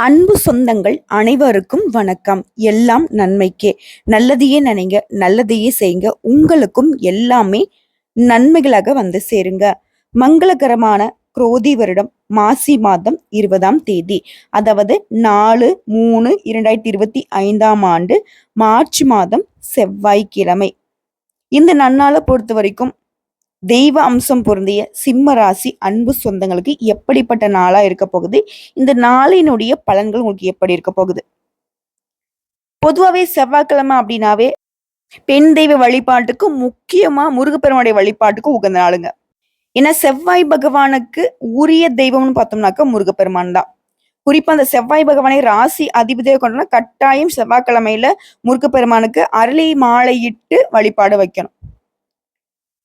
அன்பு சொந்தங்கள் அனைவருக்கும் வணக்கம். எல்லாம் நன்மைக்கே. நல்லதையே நினைங்க நல்லதையே செய்யுங்க. உங்களுக்கும் எல்லாமே நன்மைகளாக வந்து சேருங்க. மங்களகரமான குரோதி வருடம் மாசி மாதம் இருபதாம் தேதி. அதாவது நாலு மூணு இரண்டாயிரத்தி இருபத்தி ஐந்தாம் ஆண்டு மார்ச் மாதம் செவ்வாய்க்கிழமை. இந்த நன்னாளை பொறுத்த வரைக்கும் தெய்வ அம்சம் பொருந்திய சிம்ம ராசி அன்பு சொந்தங்களுக்கு எப்படிப்பட்ட நாளா இருக்க போகுது? இந்த நாளினுடைய பலன்கள் உங்களுக்கு எப்படி இருக்க போகுது? பொதுவாகவே செவ்வாய்க்கிழமை அப்படின்னாவே பெண் தெய்வ வழிபாட்டுக்கு முக்கியமா முருகப்பெருமாடைய வழிபாட்டுக்கும் உகந்த நாளுங்க. ஏன்னா செவ்வாய் பகவானுக்கு உரிய தெய்வம்னு பார்த்தோம்னாக்கா முருகப்பெருமான் தான். குறிப்பா அந்த செவ்வாய் பகவானை ராசி அதிபதியாக கொண்டோம்னா கட்டாயம் செவ்வாய்க்கிழமையில முருகப்பெருமானுக்கு அரளி மாலையிட்டு வழிபாடு வைக்கணும்.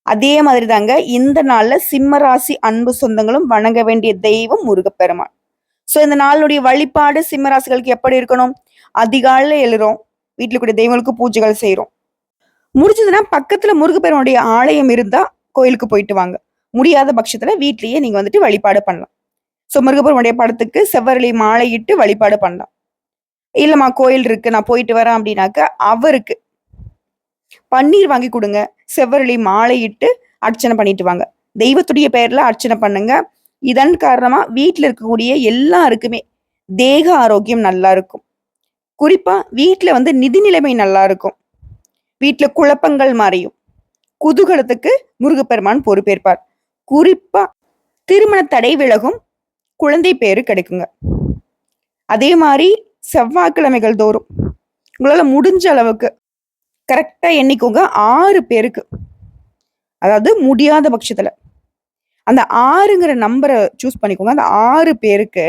அதே மாதிரி தாங்க இந்த நாள்ல சிம்ம ராசி அன்பு சொந்தங்களும் வணங்க வேண்டிய தெய்வம் முருகப்பெருமான். சோ இந்த நாளுடைய வழிபாடு சிம்ம ராசிகளுக்கு எப்படி இருக்கணும்? அதிகாலையில எழுறோம். வீட்டில் கூடிய தெய்வங்களுக்கு பூஜைகள் செய்யறோம் முடிஞ்சதுன்னா பக்கத்துல முருகப்பெருமானுடைய ஆலயம் இருந்தா கோயிலுக்கு போயிட்டு வாங்க. முடியாத பட்சத்துல வீட்லயே நீங்க வந்துட்டு வழிபாடு பண்ணலாம். சோ முருகப்பெருமானுடைய படத்துக்கு செவ்வரளி மாலையிட்டு வழிபாடு பண்ணலாம். இல்லம்மா கோயில் இருக்கு. நான் போயிட்டு வரேன் அப்படின்னாக்க அவருக்கு பன்னீர் வாங்கி கொடுங்க. செவ்வரளி மாலையிட்டு அர்ச்சனை பண்ணிட்டு வாங்க. தெய்வத்துடைய பெயர்ல அர்ச்சனை பண்ணுங்க. இதன் காரணமா வீட்டில் இருக்கக்கூடிய எல்லாருக்குமே தேக ஆரோக்கியம் நல்லா இருக்கும். குறிப்பா வீட்டில் வந்து நிதி நிலைமை நல்லா இருக்கும். வீட்டில் குழப்பங்கள் மறையும். குதூகலத்துக்கு முருகப்பெருமான் பொறுப்பேற்பார். குறிப்பா திருமண தடை விலகும் குழந்தை பேரு கிடைக்குங்க. அதே மாதிரி செவ்வாய்க்கிழமைகள் தோறும் உங்களால் முடிஞ்ச அளவுக்கு கரெக்டாக எண்ணிக்கோங்க. ஆறு பேருக்கு. அதாவது முடியாத பட்சத்தில். அந்த ஆறுங்கிற நம்பரை சூஸ் பண்ணிக்கோங்க. அந்த ஆறு பேருக்கு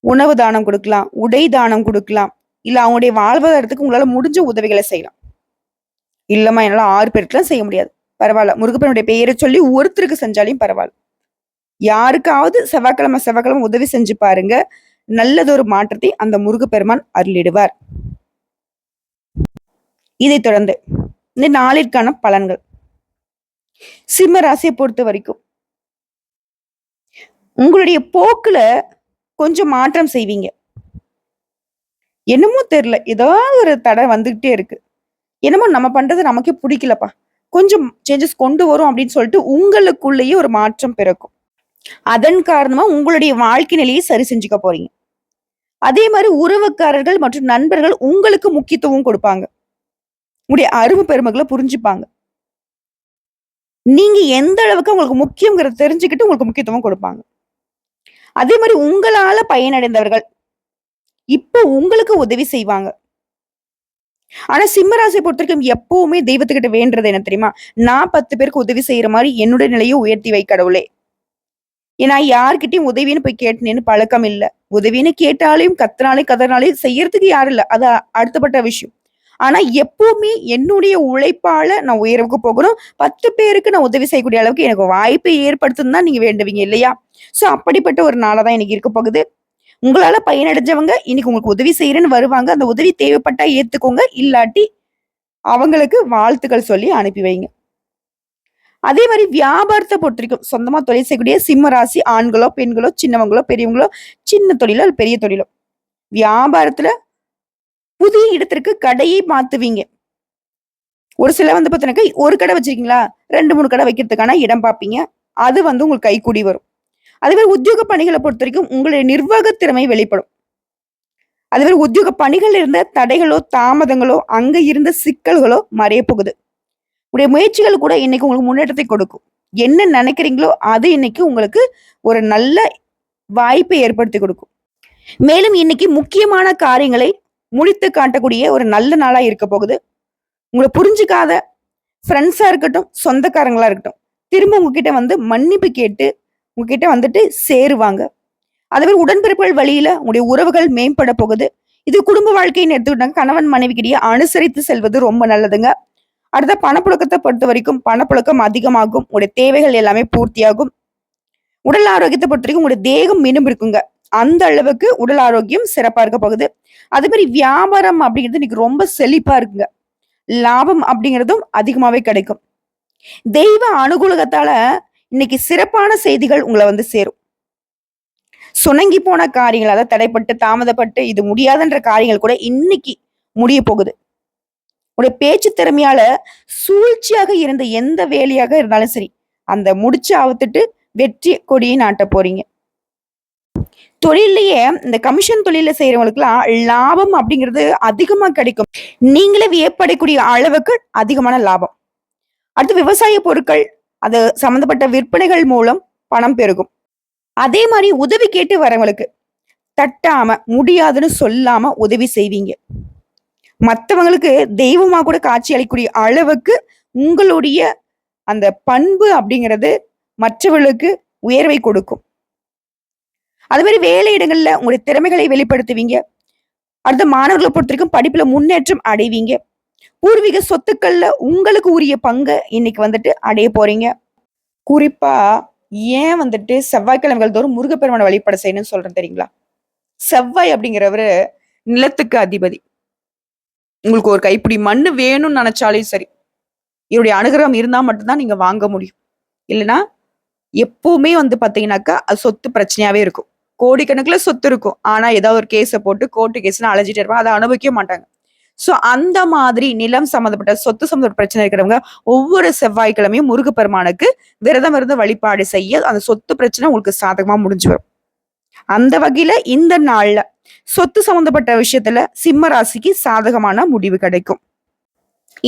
உணவு தானம் கொடுக்கலாம் உடை தானம் கொடுக்கலாம் இல்லை அவங்களுடைய வாழ்வாதாரத்துக்கு உங்களால் முடிஞ்ச உதவிகளை செய்யலாம். இல்லைம்மா என்னால் ஆறு பேருக்குலாம் செய்ய முடியாது. பரவாயில்ல. முருகப்பனுடைய பெயரை சொல்லி ஒருத்தருக்கு செஞ்சாலையும் பரவாயில்ல. யாருக்காவது செவ்வாய்க்கிழமை செவ்வாய்க்கிழமை உதவி செஞ்சு பாருங்க. நல்லதொரு மாற்றத்தை அந்த முருகப்பெருமான் அருளிடுவார். இதைத் தொடர்ந்து இந்த நாளிற்கான பலன்கள். சிம்ம ராசியை பொறுத்த வரைக்கும் உங்களுடைய போக்குல கொஞ்சம் மாற்றம் செய்வீங்க. என்னமோ தெரியல ஏதாவது ஒரு தடை வந்துகிட்டே இருக்கு. என்னமோ நம்ம பண்றது நமக்கே பிடிக்கலப்பா. கொஞ்சம் சேஞ்சஸ் கொண்டு வரும் அப்படின்னு சொல்லிட்டு உங்களுக்குள்ளேயே ஒரு மாற்றம் பிறக்கும். அதன் காரணமா உங்களுடைய வாழ்க்கை நிலையை சரி செஞ்சுக்க போறீங்க. அதே மாதிரி உறவுக்காரர்கள் மற்றும் நண்பர்கள் உங்களுக்கு முக்கியத்துவம் கொடுப்பாங்க. உங்களுடைய அருமை பெருமைகளை புரிஞ்சுப்பாங்க. நீங்க எந்த அளவுக்கு உங்களுக்கு முக்கியங்கிறத தெரிஞ்சுக்கிட்டு உங்களுக்கு முக்கியத்துவம் கொடுப்பாங்க. அதே மாதிரி உங்களால பயனடைந்தவர்கள் இப்போ உங்களுக்கு உதவி செய்வாங்க. ஆனா சிம்மராசியை பொறுத்த வரைக்கும் எப்பவுமே தெய்வத்துக்கிட்ட வேண்டது என்ன தெரியுமா? நான் பத்து பேருக்கு உதவி செய்யற மாதிரி என்னுடைய நிலையை உயர்த்தி வை கடவுளே. ஏன்னா யார்கிட்டயும் உதவின்னு போய் கேட்டேன்னு பழக்கம் இல்லை. உதவின்னு கேட்டாலையும் கத்துனாலையும் கதறினாலையும் செய்யறதுக்கு யாரும் இல்லை. அது அடுத்தப்பட்ட விஷயம். ஆனால் எப்போவுமே என்னுடைய உழைப்பால் நான் உயர்வுக்கு போகணும். பத்து பேருக்கு நான் உதவி செய்யக்கூடிய அளவுக்கு எனக்கு வாய்ப்பை ஏற்படுத்தும் தான் நீங்க வேண்டுவீங்க இல்லையா? ஸோ அப்படிப்பட்ட ஒரு நாளாக தான் எனக்கு இருக்க போகுது. உங்களால பயனடைஞ்சவங்க இன்னைக்கு உங்களுக்கு உதவி செய்யறேன்னு வருவாங்க. அந்த உதவி தேவைப்பட்டா ஏத்துக்கோங்க. இல்லாட்டி அவங்களுக்கு வாழ்த்துக்கள் சொல்லி அனுப்பி வைங்க. அதே மாதிரி வியாபாரத்தை பொறுத்த வரைக்கும் சொந்தமா தொழில் செய்யக்கூடிய சிம்ம ராசி ஆண்களோ பெண்களோ சின்னவங்களோ பெரியவங்களோ சின்ன தொழிலோ பெரிய தொழிலோ வியாபாரத்துல புதிய இடத்திற்கு கடையை மாத்துவீங்க. ஒரு சில வந்து பார்த்தீங்கன்னா ஒரு கடை வச்சிருக்கீங்களா? ரெண்டு மூணு கடை வைக்கிறதுக்கான இடம் பார்ப்பீங்க. அது வந்து உங்களுக்கு கைக்கூடி வரும். அதே மாதிரி உத்தியோக பணிகளை பொறுத்த வரைக்கும் உங்களுடைய நிர்வாக திறமை வெளிப்படும். அதே மாதிரி உத்தியோக பணிகள் இருந்த தடைகளோ தாமதங்களோ அங்க இருந்த சிக்கல்களோ மறைய போகுது. உடைய முயற்சிகள் கூட இன்னைக்கு உங்களுக்கு முன்னேற்றத்தை கொடுக்கும். என்ன நினைக்கிறீங்களோ அது இன்னைக்கு உங்களுக்கு ஒரு நல்ல வாய்ப்பை ஏற்படுத்தி கொடுக்கும். மேலும் இன்னைக்கு முக்கியமான காரியங்களை முடித்து காட்டக்கூடிய ஒரு நல்ல நாளாக இருக்க போகுது. உங்களை புரிஞ்சுக்காத ஃப்ரெண்ட்ஸாக இருக்கட்டும் சொந்தக்காரங்களா இருக்கட்டும் திரும்ப உங்ககிட்ட வந்து மன்னிப்பு கேட்டு உங்ககிட்ட வந்துட்டு சேருவாங்க. அதே மாதிரி உடன்பிறப்புகள் வழியில உங்களுடைய உறவுகள் மேம்பட போகுது. இது குடும்ப வாழ்க்கைன்னு எடுத்துக்கிட்டாங்க. கணவன் மனைவிக்கிடையே அனுசரித்து செல்வது ரொம்ப நல்லதுங்க. அடுத்த பணப்புழக்கத்தை பொறுத்த வரைக்கும் பணப்புழக்கம் அதிகமாகும். உங்களுடைய தேவைகள் எல்லாமே பூர்த்தியாகும். உடல் ஆரோக்கியத்தை பொறுத்த வரைக்கும் உங்களுடைய தேகம் மீண்டும் இருக்குங்க. அந்த அளவுக்கு உடல் ஆரோக்கியம் சிறப்பா இருக்க போகுது. அதே மாதிரி வியாபாரம் அப்படிங்கிறது இன்னைக்கு ரொம்ப செழிப்பா இருக்குங்க. லாபம் அப்படிங்கிறதும் அதிகமாவே கிடைக்கும். தெய்வ அனுகூலகத்தால இன்னைக்கு சிறப்பான செய்திகள் உங்களை வந்து சேரும். சுணங்கி போன காரியங்கள் அதாவது தடைப்பட்டு தாமதப்பட்டு இது முடியாதுன்ற காரியங்கள் கூட இன்னைக்கு முடிய போகுது. உடைய பேச்சு திறமையால சூழ்ச்சியாக இருந்த எந்த வேலையாக இருந்தாலும் சரி அந்த முடிச்சு அவுத்துட்டு வெற்றி கொடியை நாட்ட போறீங்க. தொழிலையே இந்த கமிஷன் தொழில செய்யறவங்களுக்குலாம் லாபம் அப்படிங்கிறது அதிகமா கிடைக்கும். நீங்களே வியப்படைக்கூடிய அளவுக்கு அதிகமான லாபம். அடுத்து விவசாய பொருட்கள் அது சம்மந்தப்பட்ட விற்பனைகள் மூலம் பணம் பெருகும். அதே மாதிரி உதவி கேட்டு வரவங்களுக்கு தட்டாம முடியாதுன்னு சொல்லாம உதவி செய்வீங்க. மற்றவங்களுக்கு தெய்வமா கூட காட்சி அளிக்கக்கூடிய அளவுக்கு உங்களுடைய அந்த பண்பு அப்படிங்கிறது மற்றவர்களுக்கு உயர்வை கொடுக்கும். அதுமாரி மாதிரி வேலை இடங்களில் உங்களுடைய திறமைகளை வெளிப்படுத்துவீங்க. அடுத்த மாணவர்களை பொறுத்த வரைக்கும் படிப்புல முன்னேற்றம் அடைவீங்க. பூர்வீக சொத்துக்கள்ல உங்களுக்கு உரிய பங்கை இன்னைக்கு வந்துட்டு அடைய போறீங்க. குறிப்பா ஏன் வந்துட்டு செவ்வாய்க்கிழமைகள் தோறும் முருகப்பெருமான வழிபட செய்யணும்னு சொல்றேன் தெரியுங்களா? செவ்வாய் அப்படிங்கிறவரு நிலத்துக்கு அதிபதி. உங்களுக்கு ஒரு கைப்பிடி மண் வேணும்னு நினைச்சாலே சரி. இவருடைய அனுகிரகம் இருந்தால் மட்டும்தான் நீங்க வாங்க முடியும். இல்லைன்னா எப்பவுமே வந்து பார்த்தீங்கன்னாக்கா அது சொத்து பிரச்சனையாவே இருக்கும். கோடிக்கணக்கில் சொத்து இருக்கும். ஆனா ஏதாவது ஒரு கேஸை போட்டு கோர்ட்டு கேஸ்னு அழைச்சிட்டு இருப்பாங்க. அதை அனுபவிக்க மாட்டாங்க. சோ அந்த மாதிரி நிலம் சம்மந்தப்பட்ட சொத்து சம்மந்தப்பட்ட பிரச்சனை இருக்கிறவங்க ஒவ்வொரு செவ்வாய்க்கிழமையும் முருகப்பெருமானுக்கு விரதம் இருந்து வழிபாடு செய்ய அந்த சொத்து பிரச்சனை உங்களுக்கு சாதகமா முடிஞ்சு வரும். அந்த வகையில இந்த நாள்ல சொத்து சம்மந்தப்பட்ட விஷயத்துல சிம்ம ராசிக்கு சாதகமான முடிவு கிடைக்கும்.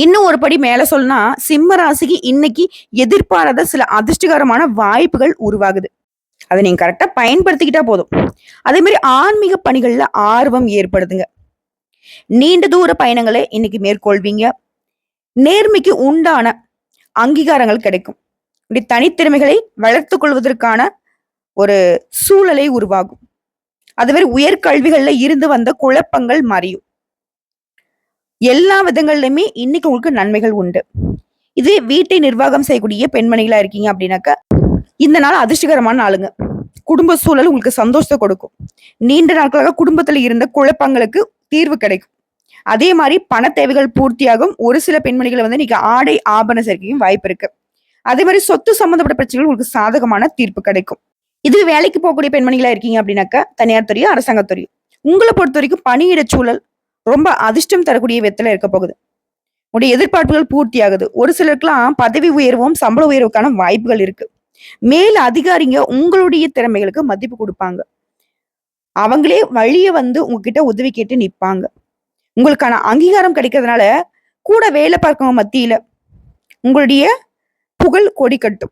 இன்னும் ஒரு படி மேல சொல்லனா சிம்ம ராசிக்கு இன்னைக்கு எதிர்பாராத சில அதிர்ஷ்டகரமான வாய்ப்புகள் உருவாகுது. அதை நீங்க கரெக்டா பயன்படுத்திக்கிட்டா போதும். அதே மாதிரி ஆன்மீக பணிகள்ல ஆர்வம் ஏற்படுதுங்க. நீண்ட தூர பயணங்களை இன்னைக்கு மேற்கொள்வீங்க. நேர்மைக்கு உண்டான அங்கீகாரங்கள் கிடைக்கும். இப்படி தனித்திறமைகளை வளர்த்து கொள்வதற்கான ஒரு சூழலை உருவாகும். அது மாதிரி உயர்கல்விகள்ல இருந்து வந்த குழப்பங்கள் மறையும். எல்லா விதங்கள்லையுமே இன்னைக்கு உங்களுக்கு நன்மைகள் உண்டு. இது வீட்டை நிர்வாகம் செய்யக்கூடிய பெண்மணிகளா இருக்கீங்க அப்படின்னாக்க இந்த நாள் அதிர்ஷ்டகரமான நாளுங்க. குடும்ப சூழல் உங்களுக்கு சந்தோஷத்தை கொடுக்கும். நீண்ட நாட்களாக குடும்பத்துல இருந்த குழப்பங்களுக்கு தீர்வு கிடைக்கும். அதே மாதிரி பண தேவைகள் பூர்த்தியாகும். ஒரு சில பெண்மணிகளை வந்து இன்னைக்கு ஆடை ஆபரண சேர்க்கையும் வாய்ப்பு இருக்கு. அதே மாதிரி சொத்து சம்பந்தப்பட்ட பிரச்சனைகள் உங்களுக்கு சாதகமான தீர்ப்பு கிடைக்கும். இது வேலைக்கு போகக்கூடிய பெண்மணிகளா இருக்கீங்க அப்படின்னாக்கா தனியார் துறையும் அரசாங்கத்துறையும் உங்களை பொறுத்த வரைக்கும் பணியிட சூழல் ரொம்ப அதிர்ஷ்டம் தரக்கூடிய விதத்துல இருக்க போகுது. உடைய எதிர்பார்ப்புகள் பூர்த்தி ஆகுது ஒரு சிலருக்குலாம் பதவி உயர்வும் சம்பள உயர்வுக்கான வாய்ப்புகள் இருக்கு. மேல் அதிகாரிங்க உங்களுடைய திறமைகளுக்கு மதிப்பு கொடுப்பாங்க. அவங்களே வழிய வந்து உங்ககிட்ட உதவி கேட்டு நிற்பாங்க உங்களுக்கான அங்கீகாரம் கிடைக்கிறதுனால கூட வேலை பார்க்கவங்க மத்தியில உங்களுடைய புகழ் கொடி கட்டும்.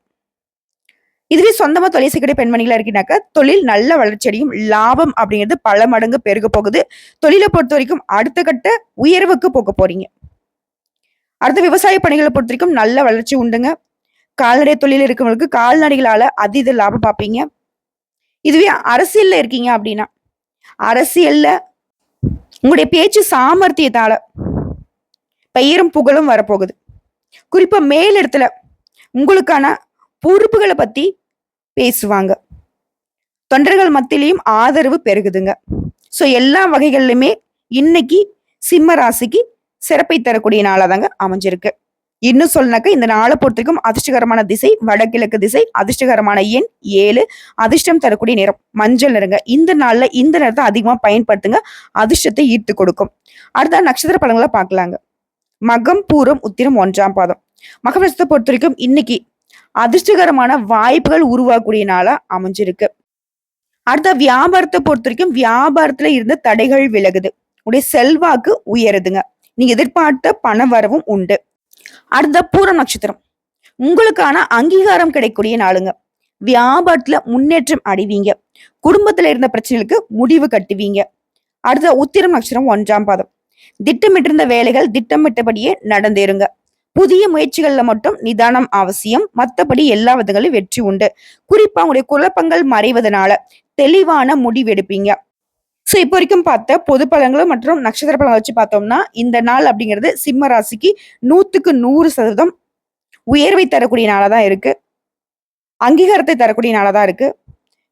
இதுவே சொந்தமா தொழில் செய்யக்கூடிய பெண்மணிகளா இருக்கீங்கன்னாக்கா தொழில் நல்ல வளர்ச்சியடையும் லாபம் அப்படிங்கிறது பல மடங்கு பெருக போகுது. தொழிலை பொறுத்த வரைக்கும் அடுத்த கட்ட உயர்வுக்கு போக போறீங்க. அடுத்த விவசாய பணிகளை பொறுத்த வரைக்கும் நல்ல வளர்ச்சி உண்டுங்க. கால்நடை தொழில் இருக்கவங்களுக்கு கால்நடைகளால அதீத லாபம் பார்ப்பீங்க இதுவே அரசியல்ல இருக்கீங்க அப்படின்னா அரசியல்ல உங்களுடைய பேச்சு சாமர்த்தியத்தால பெயரும் புகழும் வரப்போகுது. குறிப்பா மேலிடத்துல உங்களுக்கான பொறுப்புகளை பத்தி பேசுவாங்க. தொண்டர்கள் மத்தியிலையும் ஆதரவு பெருகுதுங்க. ஸோ எல்லா வகைகள்லையுமே இன்னைக்கு சிம்ம ராசிக்கு சிறப்பை தரக்கூடிய நாளாக தாங்க அமைஞ்சிருக்கு. இன்னும் சொல்லினாக்க இந்த நாளை பொறுத்திருக்கும் அதிர்ஷ்டகரமான திசை வடகிழக்கு திசை அதிர்ஷ்டகரமான எண் ஏழு. அதிர்ஷ்டம் தரக்கூடிய நிறம் மஞ்சள் நிறங்க. இந்த நாள்ல இந்த நேரத்தை அதிகமா பயன்படுத்துங்க. அதிர்ஷ்டத்தை ஈர்த்து கொடுக்கும். அடுத்த நட்சத்திர பழங்களை பார்க்கலாங்க. மகம் பூரம் உத்திரம் ஒன்றாம் பாதம். மகபட்சத்தை பொறுத்த வரைக்கும் இன்னைக்கு அதிர்ஷ்டகரமான வாய்ப்புகள் உருவாகக்கூடிய நாளா அமைஞ்சிருக்கு. அடுத்த வியாபாரத்தை பொறுத்த வரைக்கும் வியாபாரத்துல இருந்த தடைகள் விலகுது. உடைய செல்வாக்கு உயருதுங்க. நீங்க எதிர்பார்த்த பண வரவும் உண்டு. அடுத்த பூரம் நட்சத்திரம். உங்களுக்கான அங்கீகாரம் கிடைக்கக்கூடிய நாளுங்க. வியாபாரத்துல முன்னேற்றம் அடைவீங்க. குடும்பத்துல இருந்த பிரச்சனைகளுக்கு முடிவு கட்டுவீங்க. அடுத்த உத்திரம் நட்சத்திரம் ஒன்றாம் பாதம். திட்டமிட்டிருந்த வேலைகள் திட்டமிட்டபடியே நடந்தேருங்க புதிய முயற்சிகள்ல மட்டும் நிதானம் அவசியம். மற்றபடி எல்லா விதங்களும் வெற்றி உண்டு. குறிப்பா உங்களுடைய குழப்பங்கள் மறைவதனால தெளிவான முடிவெடுப்பீங்க ஸோ இப்போ வரைக்கும் பார்த்த பொது பழங்களும் மற்றும் நட்சத்திர பலன் வச்சு பார்த்தோம்னா இந்த நாள் அப்படிங்கிறது சிம்ம ராசிக்கு நூற்றுக்கு நூறு சதவீதம் உயர்வை தரக்கூடிய நாளாக தான் இருக்கு. அங்கீகாரத்தை தரக்கூடிய நாளாக தான் இருக்கு.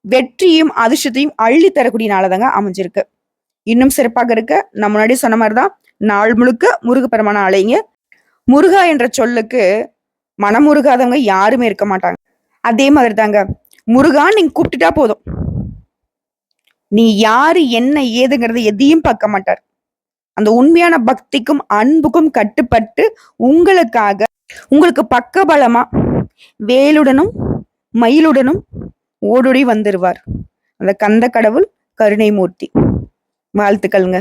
வெற்றியும் அதிர்ஷ்டத்தையும் அள்ளி தரக்கூடிய நாளாக தாங்க அமைஞ்சிருக்கு. இன்னும் சிறப்பாக இருக்க நான் முன்னாடி சொன்ன மாதிரி தான் நாள் முழுக்க முருகப்பெருமான அலைங்க முருகா என்ற சொல்லுக்கு மனமுருகாதவங்க யாருமே இருக்க மாட்டாங்க. அதே மாதிரி தாங்க முருகா நீங்க கூப்பிட்டுட்டா போதும். நீ யாரு என்ன ஏதுங்கிறது எதையும் பார்க்க மாட்டார். அந்த உண்மையான பக்திக்கும் அன்புக்கும் கட்டுப்பட்டு உங்களுக்காக உங்களுக்கு பக்க பலமா வேலுடனும் மயிலுடனும் ஓடோடி வந்துருவார். அந்த கந்த கடவுள் கருணைமூர்த்தி. வாழ்த்துக்கள்ங்க.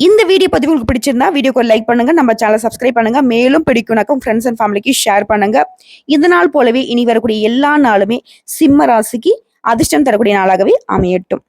இந்த வீடியோ பதிவு உங்களுக்கு பிடிச்சிருந்தா வீடியோக்கு லைக் பண்ணுங்க நம்ம சேனல் சப்ஸ்கிரைப் பண்ணுங்க மேலும் பிடிக்கும்னாக்கும் ஃப்ரெண்ட்ஸ் அண்ட் ஃபேமிலிக்கு ஷேர் பண்ணுங்க. இந்த நாள் போலவே இனி வரக்கூடிய எல்லா நாளுமே சிம்ம ராசிக்கு அதிர்ஷ்டம் தரக்கூடிய நாளாகவே அமையட்டும்.